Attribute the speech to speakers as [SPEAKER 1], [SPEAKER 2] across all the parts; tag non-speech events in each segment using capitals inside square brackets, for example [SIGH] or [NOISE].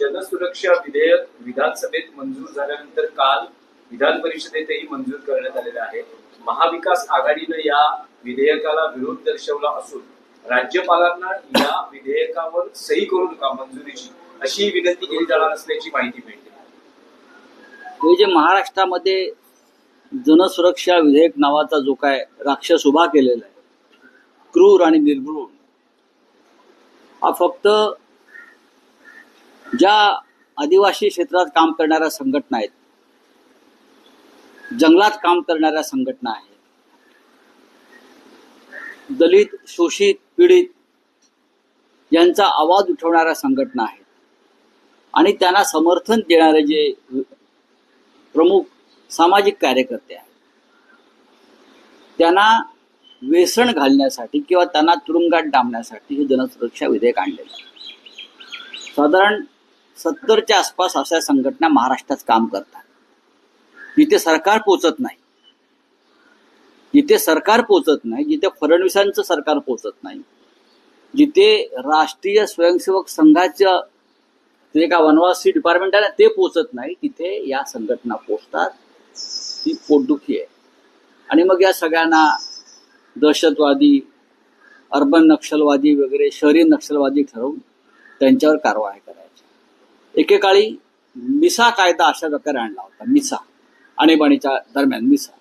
[SPEAKER 1] जनसुरक्षा विधेयक विधानसभेत मंजूर झाल्यानंतर काल विधान परिषदेतही मंजूर करण्यात आलेलं आहे. महाविकास आघाडीनं या विधेयकाला विरोध दर्शवला असून राज्यपालांना या विधेयकावर सही करू नका मंजुरीची अशी विनंती केली जाणार असल्याची माहिती मिळते.
[SPEAKER 2] हे जे महाराष्ट्रामध्ये जनसुरक्षा विधेयक नावाचा जो काय राक्षस उभा केलेला आहे क्रूर आणि निर्घृण हा फक्त ज्या आदिवासी क्षेत्रात काम करणाऱ्या संघटना आहेत जंगलात काम करणाऱ्या संघटना आहेत दलित शोषित पीडित यांचा आवाज उठवणाऱ्या संघटना आहेत. आणि त्यांना समर्थन देणारे जे प्रमुख सामाजिक कार्यकर्ते आहेत त्यांना वेसण घालण्यासाठी किंवा त्यांना तुरुंगात डांबण्यासाठी हे जनसुरक्षा विधेयक आणलेलं आहे. साधारण सत्तरच्या आसपास अशा संघटना महाराष्ट्रात काम करतात. जिथे सरकार पोचत नाही. जिथे सरकार पोचत नाही जिथे फडणवीसांचं सरकार पोचत नाही जिथे राष्ट्रीय स्वयंसेवक संघाचं जे का वनवासी डिपार्टमेंट आहे ना ते पोचत नाही तिथे या संघटना पोचतात. ती पोटदुखी आहे. आणि मग या सगळ्यांना दहशतवादी अर्बन नक्षलवादी वगैरे शहरी नक्षलवादी ठरवून त्यांच्यावर कारवाई करायची. एकेकाळी मिसा कायदा अशा प्रकारे आणला होता मिसा आणीबाणीच्या दरम्यान मिसा.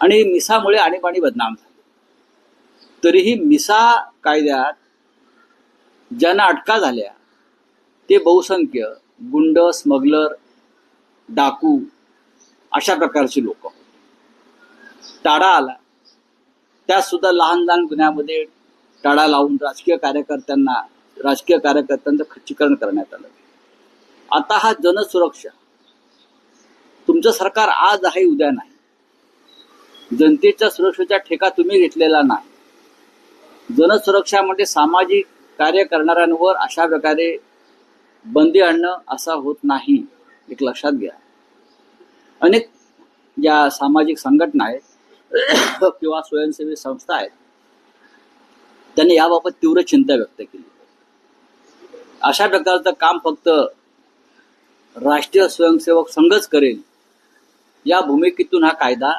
[SPEAKER 2] आणि मिसामुळे आणीबाणी बदनाम झाली. तरीही मिसा कायद्यात ज्यांना अटका झाल्या ते बहुसंख्य गुंड स्मगलर डाकू अशा प्रकारची लोक टाळा आला. त्यात सुद्धा लहान लहान गुन्ह्यामध्ये टाळा लावून राजकीय कार्यकर्त्यांना राजकीय कार्यकर्त्यांचं खच्चीकरण करण्यात आलं. आता हा जनसुरक्षा तुमचं सरकार आज आहे उद्या नाही. जनतेच्या सुरक्षेचा ठेका तुम्ही घेतलेला नाही. जनसुरक्षामध्ये सामाजिक कार्य करणाऱ्यांवर अशा प्रकारे बंदी आणणं असा होत नाही एक लक्षात घ्या. अनेक ज्या सामाजिक संघटना आहेत [COUGHS] किंवा स्वयंसेवी संस्था आहेत त्यांनी याबाबत तीव्र चिंता व्यक्त केली. अशा प्रकारचं काम फक्त राष्ट्रीय स्वयंसेवक संघच करेल. या भूमिकेतून हा कायदा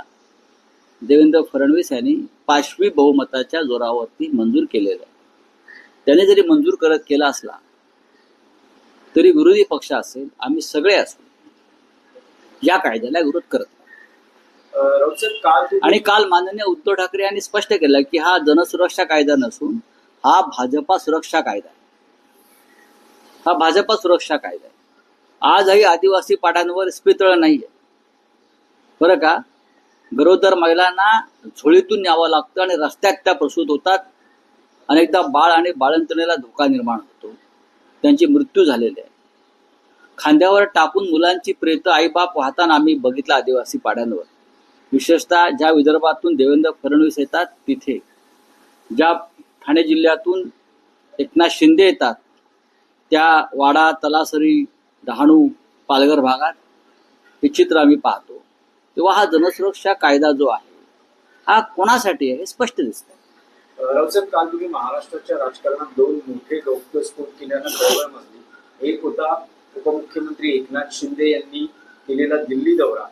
[SPEAKER 2] देवेंद्र फडणवीस यांनी पाचवी बहुमताच्या जोरावरती मंजूर केलेला आहे. त्याने जरी मंजूर करत केला असला तरी विरोधी पक्ष असेल आम्ही सगळे असू या कायद्याला विरोध करत आणि काल माननीय उद्धव ठाकरे यांनी स्पष्ट केलं की हा जनसुरक्षा कायदा नसून हा भाजपा सुरक्षा कायदा आहे. हा भाजपा सुरक्षा कायदा आहे. आजही आदिवासी पाड्यांवर नाही आहे बरं का? गरोदर महिलांना झोळीतून न्यावं लागतं आणि रस्त्यात त्या प्रसूत होतात. अनेकदा बाळ आणि बाळंतणीला धोका निर्माण होतो. त्यांचे मृत्यू झालेले आहे. खांद्यावर टाकून मुलांची प्रेत आईबाप वाहताना आम्ही बघितलं आदिवासी पाड्यांवर. विशेषतः ज्या विदर्भातून देवेंद्र फडणवीस येतात तिथे. ज्या ठाणे जिल्ह्यातून एकनाथ शिंदे येतात त्या वाडा तलासरी डहाणू पालघर भागात हे चित्र आम्ही पाहतो. तेव्हा हा जनसुरक्षा कायदा जो आहे हा कोणासाठी आहे हे स्पष्ट दिसत
[SPEAKER 1] अं, काल तुम्ही महाराष्ट्राच्या राजकारणात दोन मोठे गौप्यस्फोट केल्यानं खळबळ माजली. एक होता उपमुख्यमंत्री एकनाथ शिंदे यांनी केलेला दिल्ली दौरा.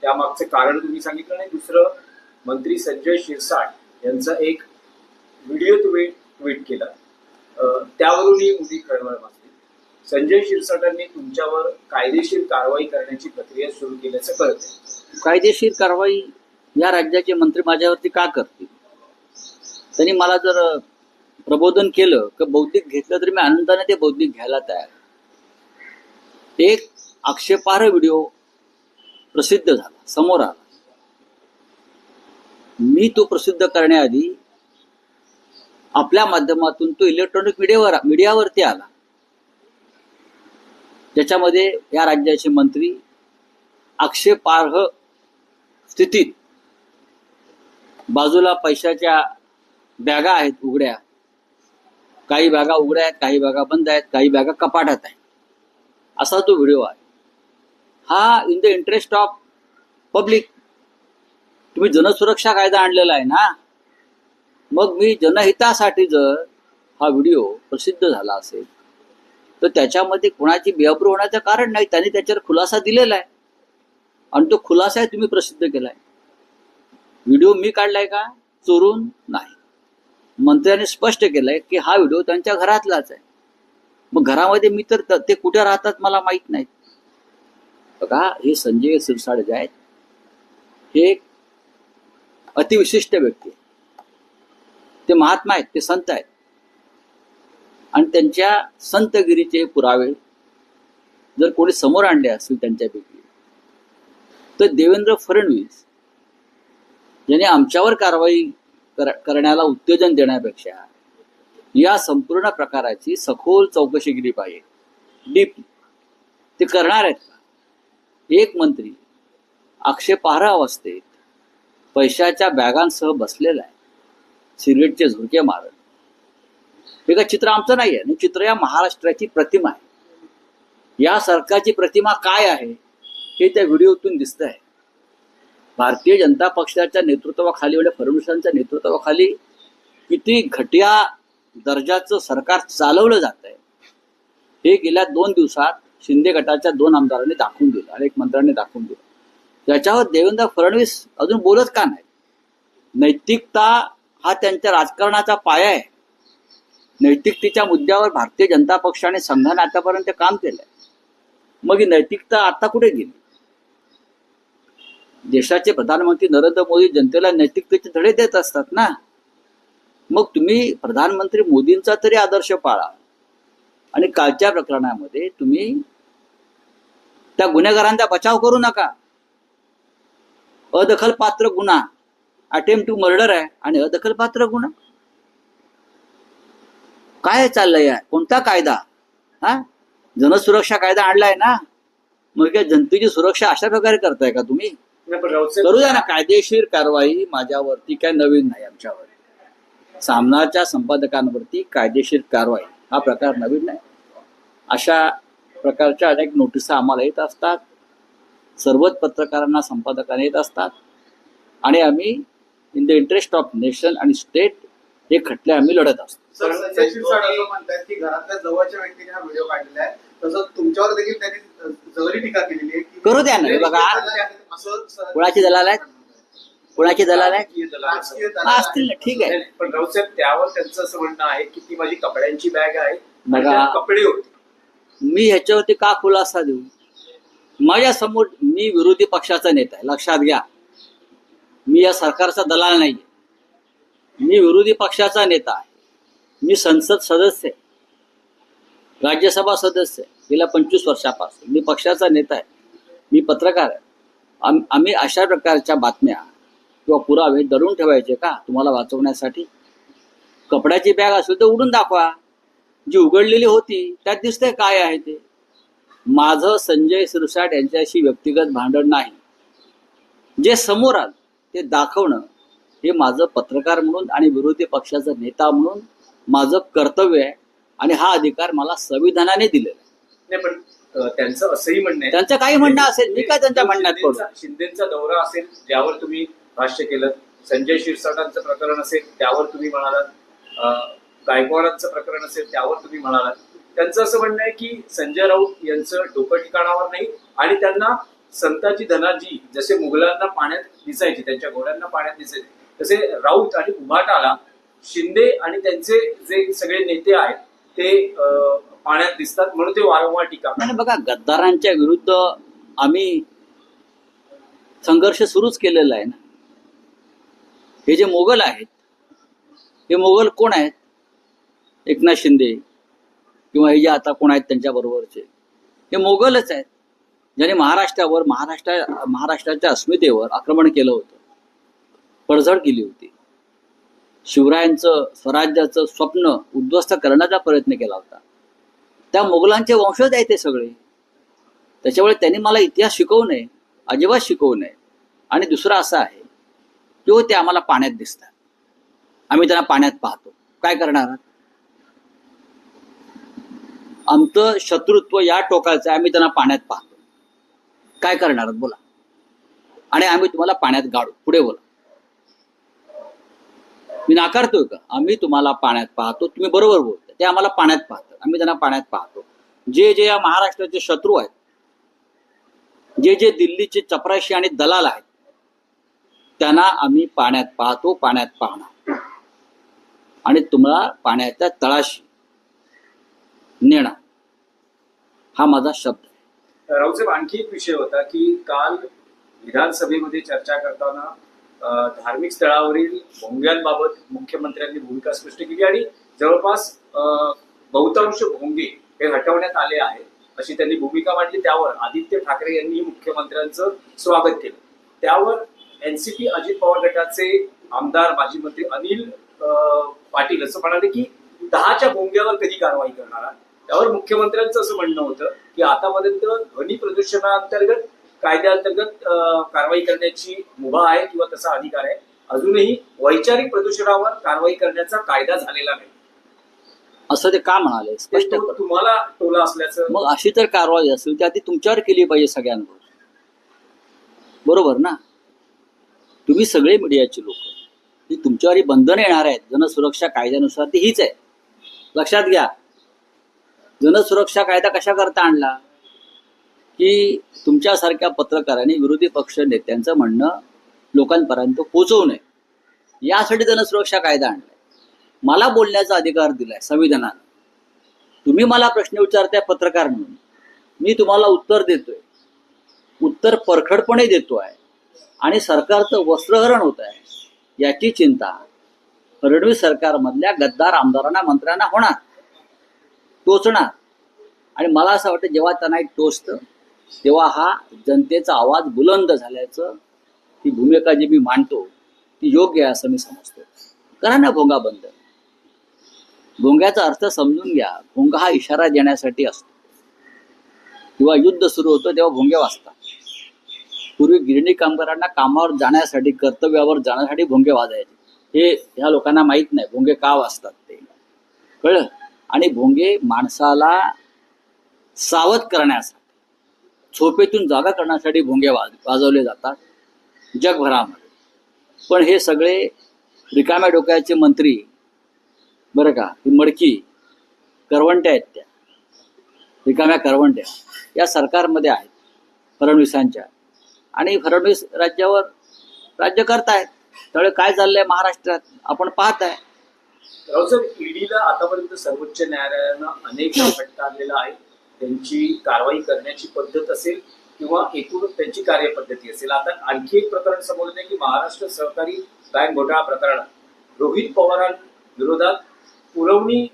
[SPEAKER 1] त्यामागचं कारण तुम्ही सांगितलं आणि दुसरं मंत्री संजय शिरसाट यांचा एक व्हिडिओ तुम्ही ट्विट केला. त्यावरून ही मोठी खळबळ माजली संजय शिरसाटांनी तुमच्यावर कायदेशीर कारवाई करण्याची प्रक्रिया सुरू केल्याचं कळते
[SPEAKER 2] कायदेशीर कारवाई या राज्याचे मंत्री माझ्यावरती का करतील? त्यांनी मला जर प्रबोधन केलं की बौद्धिक घेतलं तरी मी आनंदाने ते बौद्धिक घ्यायला तयार एक आक्षेपार्ह व्हिडिओ प्रसिद्ध झाला समोर आला. मी तो प्रसिद्ध करण्याआधी आपल्या माध्यमातून तो इलेक्ट्रॉनिक मीडियावर मीडियावरती आला. ज्याच्यामध्ये या राज्याचे मंत्री आक्षेपार्ह स्थितीत बाजूला पैशाच्या बॅगा आहेत उघड्या. काही बॅगा उघड्या आहेत काही बॅगा बंद आहेत काही बॅगा कपाटात आहेत. असा तो व्हिडिओ आहे. हा in the interest of public तुम्ही जनसुरक्षा कायदा आणलेला आहे ना? मग मी जनहितासाठी जर हा व्हिडिओ प्रसिद्ध झाला असेल तर त्याच्यामध्ये कोणाची बेअब्रू होण्याचं कारण नाही. त्यांनी त्याच्यावर खुलासा दिलेला आहे. आणि तो खुलासा तुम्ही प्रसिद्ध केलाय. व्हिडिओ मी काढलाय का? चोरून नाही. मंत्र्याने स्पष्ट केलंय की हा व्हिडिओ त्यांच्या घरातलाच आहे. मग घरामध्ये मी तर ते कुठे राहतात मला माहीत नाही. बघा हे संजय सिरसाड जे आहेत. हे एक अतिविशिष्ट व्यक्ती आहे. ते महात्मा आहेत ते संत आहेत. आणि त्यांच्या संतगिरीचे पुरावे जर कोणी समोर आणले असतील त्यांच्यापैकी तर देवेंद्र फडणवीस यांनी आमच्यावर कारवाई कर- करण्याला उत्तेजन देण्यापेक्षा या संपूर्ण प्रकाराची सखोल चौकशी केली पाहिजे. डीप ते करणार आहेत का? एक मंत्री आक्षेपार्ह अवस्थेत पैशाच्या बॅगांसह बसलेला आहे. सिगरेटचे झुरके मारत. हे काय चित्र आमचं नाही आहे चित्र या महाराष्ट्राची प्रतिमा आहे. या सरकारची प्रतिमा काय आहे हे त्या व्हिडिओतून दिसत आहे भारतीय जनता पक्षाच्या नेतृत्वाखाली म्हणजे फडणवीसांच्या नेतृत्वाखाली किती घटिया दर्जाचं सरकार चालवलं जात आहे हे गेल्या दोन दिवसात शिंदे गटाच्या दोन आमदारांनी दाखवून दिलं आणि एक मंत्र्यांनी दाखवून दिलं. त्याच्यावर देवेंद्र फडणवीस अजून बोलत का नाही नैतिकता हा त्यांच्या राजकारणाचा पाया आहे. नैतिकतेच्या मुद्द्यावर भारतीय जनता पक्षाने संघाने आतापर्यंत काम केलंय. मग ही नैतिकता आता कुठे गेली? देशाचे प्रधानमंत्री नरेंद्र मोदी जनतेला नैतिकतेचे धडे देत असतात ना? मग तुम्ही प्रधानमंत्री मोदींचा तरी आदर्श पाळा. आणि कालच्या प्रकरणामध्ये तुम्ही त्या गुन्हेगारांचा बचाव करू नका. अदखलपात्र गुन्हा. अटेम्प्ट टू मर्डर आहे आणि अदखलपात्र गुन्हा काय चाललंय कोणता कायदा? हा? जनसुरक्षा कायदा आणलाय ना? मग काय जनतेची सुरक्षा अशा प्रकारे करताय का तुम्ही? करू द्या ना कायदेशीर कारवाई माझ्यावरती काय नवीन नाही आमच्यावर. सामनाच्या संपादकांवरती कायदेशीर कारवाई हा प्रकार नवीन नाही. अशा प्रकारच्या अनेक नोटिसा आम्हाला येत असतात. सर्वच पत्रकारांना संपादकांना येत असतात. आणि आम्ही in the interest of nation आणि स्टेट हे खटले आम्ही लढत असतो.
[SPEAKER 3] सर संजय शिरसाट असं म्हणतात की घरातल्या जवळच्या व्यक्तीने हा व्हिडिओ काढलेला आहे. तसंच तुमच्यावर देखील त्यांनी अ, जबरी टीका केलेली आहे की
[SPEAKER 2] करू द्या ना, बघा. कोणाची दलाल आहेत? कोणाची दलाल आहे हा, असतील ना ठीक आहे.
[SPEAKER 1] पण राऊत साहेब त्यावर त्यांचं असं म्हणणं आहे की ती माझी कपड्यांची बॅग आहे
[SPEAKER 2] बघा.
[SPEAKER 1] कपडे होते.
[SPEAKER 2] मी ह्याच्यावरती का खुलासा देऊ? माझ्यासमोर मी विरोधी पक्षाचा नेता आहे लक्षात घ्या. मी या सरकारचा दलाल नाही मी विरोधी पक्षाचा नेता आहे. मी संसद सदस्य आहे. राज्यसभा सदस्य आहे. गेल्या पंचवीस वर्षापासून मी पक्षाचा नेता आहे. मी पत्रकार आहे. आम आम्ही अशा प्रकारच्या बातम्या किंवा पुरावे दडून ठेवायचे का? तुम्हाला वाचवण्यासाठी? कपड्याची बॅग असेल तर उडून दाखवा. जी उघडलेली होती त्यात दिसतंय काय आहे ते. माझं संजय सिरसाट यांच्याशी व्यक्तिगत भांडण नाही. जे समोर आलं ते दाखवणं हे माझं पत्रकार म्हणून आणि विरोधी पक्षाचा नेता म्हणून माझं कर्तव्य आहे आणि हा अधिकार मला संविधानाने दिलेला आहे.
[SPEAKER 1] नाही पण त्यांचं असंही म्हणणं आहे.
[SPEAKER 2] त्यांचं काही म्हणणं असेल मी काय त्यांच्या म्हणण्यात
[SPEAKER 1] शिंदेचा- दौरा असेल ज्यावर तुम्ही भाष्य केलं संजय शिरसाटांचं प्रकरण असेल त्यावर तुम्ही म्हणालात गायकवाडांचं प्रकरण असेल त्यावर तुम्ही म्हणालात. त्यांचं असं म्हणणं आहे की संजय राऊत यांचं डोकं ठिकाणावर नाही आणि त्यांना संताची धनाजी जसे मुघलांना पाण्यात दिसायचे त्यांच्या घोड्यांना पाण्यात दिसायचे तसे राऊत आणि उभाटाला शिंदे आणि त्यांचे जे सगळे नेते आहेत ते पाण्यात दिसतात म्हणून ते वारंवार टीका
[SPEAKER 2] बघा गद्दारांच्या विरुद्ध आम्ही संघर्ष सुरूच केलेला आहे ना. हे जे मोगल आहेत हे मोगल कोण आहेत? एकनाथ शिंदे किंवा हे जे आता कोण आहेत त्यांच्या बरोबरचे हे मोगलच आहेत. ज्याने महाराष्ट्रावर महाराष्ट्र महाराष्ट्राच्या अस्मितेवर आक्रमण केलं होतं. पडझड केली होती. शिवरायांचं स्वराज्याचं स्वप्न उद्ध्वस्त करण्याचा प्रयत्न केला होता. त्या मोगलांचे वंशज आहे ते सगळे. त्याच्यामुळे त्यांनी मला इतिहास शिकवू नये अजिबात शिकवू नये. आणि दुसरा असा आहे की हो ते आम्हाला पाण्यात दिसतात. आम्ही त्यांना पाण्यात पाहतो. काय करणार? आहात? आमचं शत्रुत्व या टोकाचं आहे आम्ही त्यांना पाण्यात पाहतो. काय करणार बोला. आणि आम्ही तुम्हाला पाण्यात गाडू. पुढे बोला. मी नाकारतोय का? आम्ही तुम्हाला पाण्यात पाहतो. तुम्ही बरोबर बोलता. ते आम्हाला पाण्यात पाहतात. आम्ही त्यांना पाण्यात पाहतो. जे जे या महाराष्ट्राचे शत्रू आहेत जे जे दिल्लीचे चपराशी आणि दलाल आहेत त्यांना आम्ही पाण्यात पाहतो पाण्यात पाहणार. आणि तुम्हाला पाण्याच्या तळाशी नेणार. हा माझा शब्द आहे.
[SPEAKER 1] राऊसाहेब आणखी एक विषय होता की काल विधानसभेमध्ये चर्चा करताना धार्मिक स्थळावरील भोंग्यांबाबत मुख्यमंत्र्यांनी भूमिका स्पष्ट केली आणि जवळपास बहुतांश भोंगे हे हटवण्यात आले आहेत अशी त्यांनी भूमिका मांडली. त्यावर आदित्य ठाकरे यांनी मुख्यमंत्र्यांचं स्वागत केलं. त्यावर एनसीपी अजित पवार गटाचे आमदार माजी मंत्री अनिल पाटील असं म्हणाले की दहाच्या भोंग्यावर कधी कारवाई करणार त्यावर मुख्यमंत्र्यांचं असं म्हणणं होतं की आतापर्यंत ध्वनी प्रदूषणाअंतर्गत कायद्याअंतर्गत कारवाई करण्याची मुभा आहे किंवा तसा अधिकार आहे अजूनही वैचारिक प्रदूषणावर कारवाई करण्याचा कायदा झालेला नाही.
[SPEAKER 2] असं ते का म्हणाले?
[SPEAKER 1] ते
[SPEAKER 2] स्पष्ट
[SPEAKER 1] तो. तुम्हाला टोला असल्याचं
[SPEAKER 2] मग अशी तर कारवाई असेल ती आधी तुमच्यावर केली पाहिजे सगळ्यांवर. बरोबर ना? तुम्ही सगळे मीडियाचे लोक ती तुमच्यावर ही बंधनं येणार आहेत. जनसुरक्षा कायद्यानुसार ती हीच आहे. लक्षात घ्या. जनसुरक्षा कायदा कशा करता आणला? की तुमच्यासारख्या पत्रकारांनी विरोधी पक्ष नेत्यांचं म्हणणं लोकांपर्यंत पोहोचवू नये. यासाठी जनसुरक्षा कायदा आणलाय. मला बोलण्याचा अधिकार दिलाय संविधानानं. तुम्ही मला प्रश्न विचारताय पत्रकार म्हणून. मी तुम्हाला उत्तर देतोय. उत्तर परखडपणे देतो आहे आणि सरकारचं वस्त्रहरण होत आहे याची चिंता. फडणवीस सरकारमधल्या गद्दार आमदारांना मंत्र्यांना होणार. टोचणार. आणि मला असं वाटतं जेव्हा त्यांना एक टोचतं तेव्हा हा जनतेचा आवाज बुलंद झाल्याचं ती भूमिका जी मी मांडतो ती योग्य आहे असं मी समजतो. करा ना भोंगा बंद. भोंग्याचा अर्थ समजून घ्या. भोंगा हा इशारा देण्यासाठी असतो. किंवा युद्ध सुरू होतं तेव्हा भोंगे वाजतात. पूर्वी गिरणी कामगारांना कामावर जाण्यासाठी कर्तव्यावर जाण्यासाठी भोंगे वाजायचे. हे ह्या लोकांना माहीत नाही भोंगे का वाजतात ते. कळलं? आणि भोंगे माणसाला सावध करण्यासाठी झोपेतून जागा करण्यासाठी भोंगे वाज वाजवले जातात जगभरामध्ये. पण हे सगळे रिकाम्या डोक्याचे मंत्री बरं का ही मडकी करवंट्या आहेत त्या. रिकाम्या करवंट्या. या सरकारमध्ये आहेत फडणवीसांच्या. आणि फडणवीस राज्यावर राज्य करतायत त्यामुळे काय चाललंय महाराष्ट्रात? आपण पाहत
[SPEAKER 1] सर ईडीला आतापर्यंत सर्वोच्च न्यायालयानं अनेक फटका आहे त्यांची कारवाई करण्याची पद्धत असेल किंवा एकूण त्यांची कार्यपद्धती असेल. आता आणखी एक प्रकरण समोर येते की महाराष्ट्र सहकारी बँक घोटाळा प्रकरणात रोहित पवारांविरोधात पुरवणी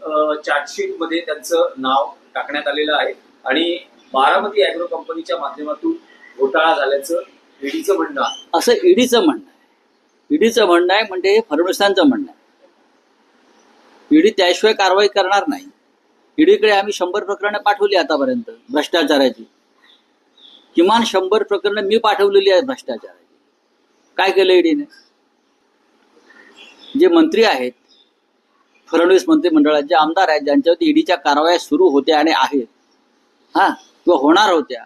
[SPEAKER 1] चार्जशीटमध्ये त्यांचं नाव टाकण्यात आलेलं आहे. आणि बारामती अॅग्रो कंपनीच्या माध्यमातून घोटाळा झाल्याचं ईडीचं म्हणणं आहे.
[SPEAKER 2] असं ईडीचं म्हणणं आहे. ईडीचं म्हणणं आहे म्हणजे हे फडणवीसांचं म्हणणं आहे. ईडी त्याशिवाय कारवाई करणार नाही. ईडीकडे आम्ही शंभर प्रकरणं पाठवली आतापर्यंत भ्रष्टाचाराची. किमान शंभर प्रकरणं मी पाठवलेली आहेत भ्रष्टाचाराची. काय केलं ईडीने? जे मंत्री आहेत फडणवीस मंत्रिमंडळाचे आमदार आहेत ज्यांच्यावरती ईडीच्या कारवाया सुरू होत्या आणि आहेत हा किंवा होणार होत्या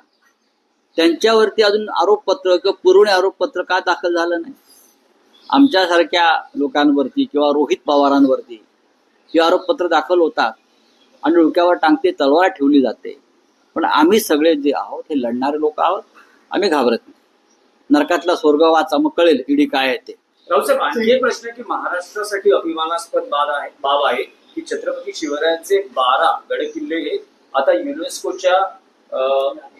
[SPEAKER 2] त्यांच्यावरती अजून आरोपपत्र किंवा पुरवणे आरोपपत्र का दाखल झालं नाही? आमच्यासारख्या लोकांवरती किंवा रोहित पवारांवरती हे आरोपपत्र दाखल होतात आणि डोक्यावर टांगते तलवार ठेवली जाते. पण आम्ही सगळे जे आहोत हे लढणारे लोक आहोत आम्ही घाबरत नाही. नरकातला स्वर्ग वाचा मग कळेल ईडी काय आहे ते.
[SPEAKER 1] राऊसाहेब आणखी एक प्रश्न आहे की महाराष्ट्रासाठी अभिमानास्पद बाब आहे बाब आहे की छत्रपती शिवरायांचे बारा गडकिल्ले हे आता युनेस्कोच्या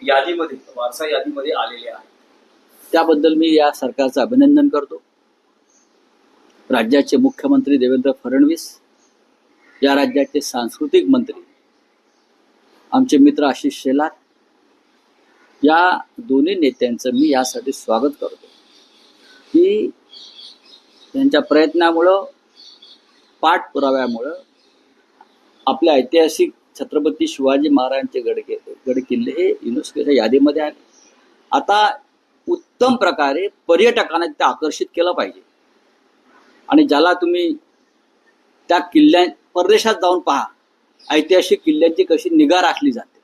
[SPEAKER 1] यादीमध्ये वारसा यादीमध्ये आलेले आहेत.
[SPEAKER 2] त्याबद्दल मी या सरकारचं अभिनंदन करतो. राज्याचे मुख्यमंत्री देवेंद्र फडणवीस या राज्याचे सांस्कृतिक मंत्री. आमचे मित्र आशिष शेलार या दोन्ही नेत्यांचं मी यासाठी स्वागत करतो. की त्यांच्या प्रयत्नामुळं पाठपुराव्यामुळं आपल्या ऐतिहासिक छत्रपती शिवाजी महाराजांचे गडके गडकिल्ले हे युनेस्कोच्या यादीमध्ये आले. आता उत्तम प्रकारे पर्यटकांना ते आकर्षित केलं पाहिजे. आणि ज्याला तुम्ही त्या किल्ल्या परदेशात जाऊन पहा. ऐतिहासिक किल्ल्यांची कशी निगा राखली जाते.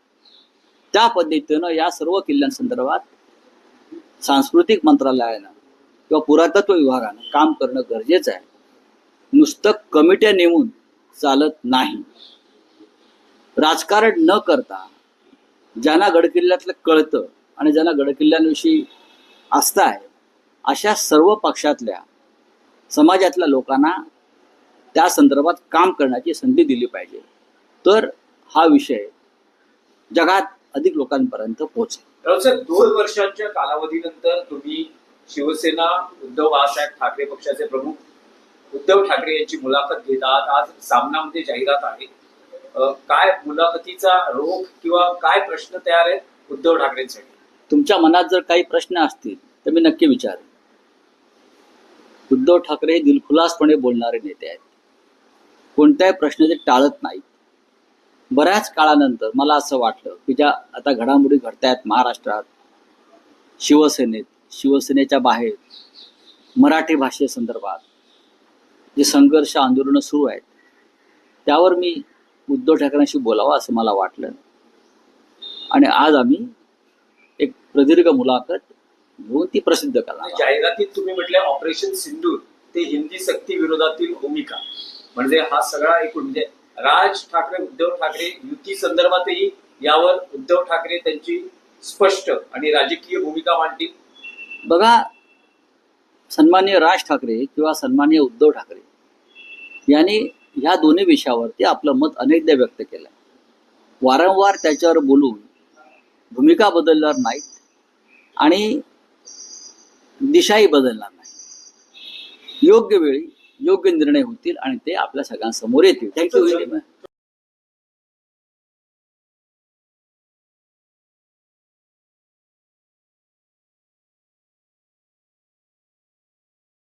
[SPEAKER 2] त्या पद्धतीनं या सर्व किल्ल्यांसंदर्भात सांस्कृतिक मंत्रालयानं किंवा पुरातत्व विभागानं काम करणं गरजेचं आहे. नुसतं कमिट्या नेमून चालत नाही. राजकारण न करता ज्यांना गडकिल्ल्यातलं कळतं आणि ज्यांना गडकिल्ल्यांविषयी आस्था आहे अशा सर्व पक्षातल्या समाजातल्या लोकांना त्या संदर्भात काम करण्याची संधी दिली पाहिजे. तर हा विषय जगात अधिक लोकांपर्यंत पोहोचेल.
[SPEAKER 1] दोन वर्षांच्या कालावधीनंतर तुम्ही शिवसेना उद्धव बाळासाहेब ठाकरे पक्षाचे प्रमुख उद्धव ठाकरे यांची मुलाखत घेत आहात. आज सामनामध्ये जाहिरात आहे. काय मुलाखतीचा रोख किंवा काय प्रश्न तयार आहेत उद्धव ठाकरेंसाठी?
[SPEAKER 2] तुमच्या मनात जर काही प्रश्न असतील तर मी नक्की विचारेन. उद्धव ठाकरे हे दिलखुलासपणे बोलणारे नेते आहेत. कोणत्याही प्रश्न ते टाळत नाहीत. बऱ्याच काळानंतर मला असं वाटलं की ज्या आता घडामोडी घडतायत महाराष्ट्रात शिवसेनेत शिवसेनेच्या बाहेर मराठी भाषेसंदर्भात जे संघर्ष आंदोलनं सुरू आहेत त्यावर मी उद्धव ठाकरेंशी बोलावं असं मला वाटलं. आणि आज आम्ही एक प्रदीर्घ मुलाखत घेऊन ती प्रसिद्ध करणार
[SPEAKER 1] जाहिरातीत तुम्ही म्हटले ऑपरेशन सिंधू ते हिंदी सक्ती विरोधातील भूमिका. म्हणजे हा सगळा एकूण म्हणजे राज ठाकरे उद्धव ठाकरे युती संदर्भातही यावर उद्धव ठाकरे त्यांची स्पष्ट आणि राजकीय भूमिका मांडतील.
[SPEAKER 2] बघा सन्मान्य राज ठाकरे किंवा सन्मान्य उद्धव ठाकरे यांनी ह्या दोन्ही विषयावरती आपलं मत अनेकदा व्यक्त केलं वारंवार त्याच्यावर बोलून भूमिका बदलणार नाहीत आणि दिशाही बदलणार नाही योग्य वेळी योग्य निर्णय होतील आणि ते आपल्या सगळ्यांसमोर येतील. थँक्यू